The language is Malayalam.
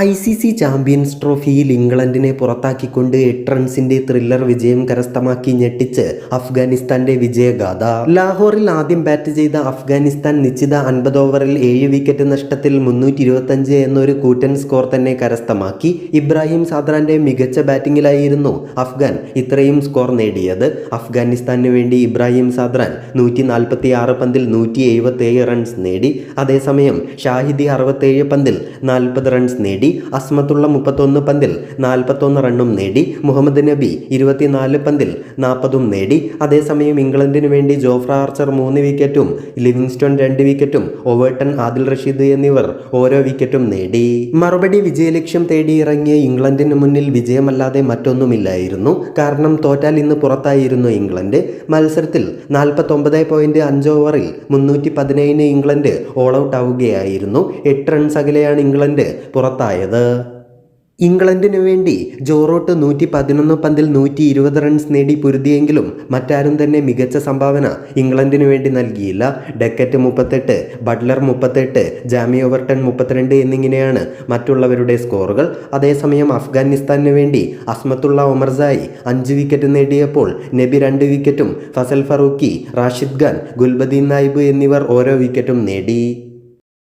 ഐ സി സി ചാമ്പ്യൻസ് ട്രോഫിയിൽ ഇംഗ്ലണ്ടിനെ പുറത്താക്കിക്കൊണ്ട് എട്ട് റൺസിന്റെ ത്രില്ലർ വിജയം കരസ്ഥമാക്കി ഞെട്ടിച്ച് അഫ്ഗാനിസ്ഥാന്റെ വിജയഗാഥ. ലാഹോറിൽ ആദ്യം ബാറ്റ് ചെയ്ത അഫ്ഗാനിസ്ഥാൻ നിശ്ചിത അൻപത് ഓവറിൽ ഏഴ് വിക്കറ്റ് നഷ്ടത്തിൽ മുന്നൂറ്റി ഇരുപത്തഞ്ച് എന്നൊരു കൂറ്റൻ സ്കോർ തന്നെ കരസ്ഥമാക്കി. ഇബ്രാഹിം സാദ്രാന്റെ മികച്ച ബാറ്റിംഗിലായിരുന്നു അഫ്ഗാൻ ഇത്രയും സ്കോർ നേടിയത്. അഫ്ഗാനിസ്ഥാനു വേണ്ടി ഇബ്രാഹിം സാദ്രാൻ നൂറ്റി നാൽപ്പത്തി ആറ് പന്തിൽ നൂറ്റി എഴുപത്തി ഏഴ് റൺസ് നേടി. അതേസമയം ഷാഹിദി അറുപത്തേഴ് പന്തിൽ നാൽപ്പത് റൺസ് നേടി. അസ്മത്തുള്ള മുപ്പത്തൊന്ന് പന്തിൽ നാൽപ്പത്തൊന്ന് റണ്ണും നേടി മുഹമ്മദ് നബി ഇരുപത്തിനാല് പന്തിൽ നാൽപ്പതും നേടി. അതേസമയം ഇംഗ്ലണ്ടിന് വേണ്ടി ജോഫ്ര ആർച്ചർ മൂന്ന് വിക്കറ്റും ലിവിങ്സ്റ്റോൺ രണ്ട് വിക്കറ്റും ഓവേട്ടൺ ആദിൽ റഷീദ് എന്നിവർ ഓരോ വിക്കറ്റും നേടി. മറുപടി വിജയലക്ഷ്യം തേടി ഇറങ്ങിയ ഇംഗ്ലണ്ടിന് മുന്നിൽ വിജയമല്ലാതെ മറ്റൊന്നുമില്ലായിരുന്നു. കാരണം തോറ്റാൽ ഇന്ന് പുറത്തായിരുന്നു ഇംഗ്ലണ്ട്. മത്സരത്തിൽ നാൽപ്പത്തൊമ്പത് പോയിന്റ് അഞ്ച് ഓവറിൽ മുന്നൂറ്റി പതിനേഴിന് ഇംഗ്ലണ്ട് ഓൾ ഔട്ട് ആവുകയായിരുന്നു. എട്ട് റൺസ് അകലെയാണ് ഇംഗ്ലണ്ട് പുറത്തായത്. ഇംഗ്ലണ്ടിനു വേണ്ടി ജോറോട്ട് നൂറ്റി പതിനൊന്ന് പന്തിൽ നൂറ്റി ഇരുപത് റൺസ് നേടി പൊരുതിയെങ്കിലും മറ്റാരും തന്നെ മികച്ച സംഭാവന ഇംഗ്ലണ്ടിനു വേണ്ടി നൽകിയില്ല. ഡെക്കറ്റ് മുപ്പത്തെട്ട് ബട്ട്ലർ മുപ്പത്തെട്ട് ജാമി ഓവർട്ടൺ മുപ്പത്തിരണ്ട് എന്നിങ്ങനെയാണ് മറ്റുള്ളവരുടെ സ്കോറുകൾ. അതേസമയം അഫ്ഗാനിസ്ഥാനു വേണ്ടി അസ്മത്തുള്ള ഒമർസായി അഞ്ച് വിക്കറ്റ് നേടിയപ്പോൾ നബി രണ്ട് വിക്കറ്റും ഫസൽ ഫറൂഖി റാഷിദ് ഖാൻ ഗുൽബദീൻ നായിബ് എന്നിവർ ഓരോ വിക്കറ്റും നേടി.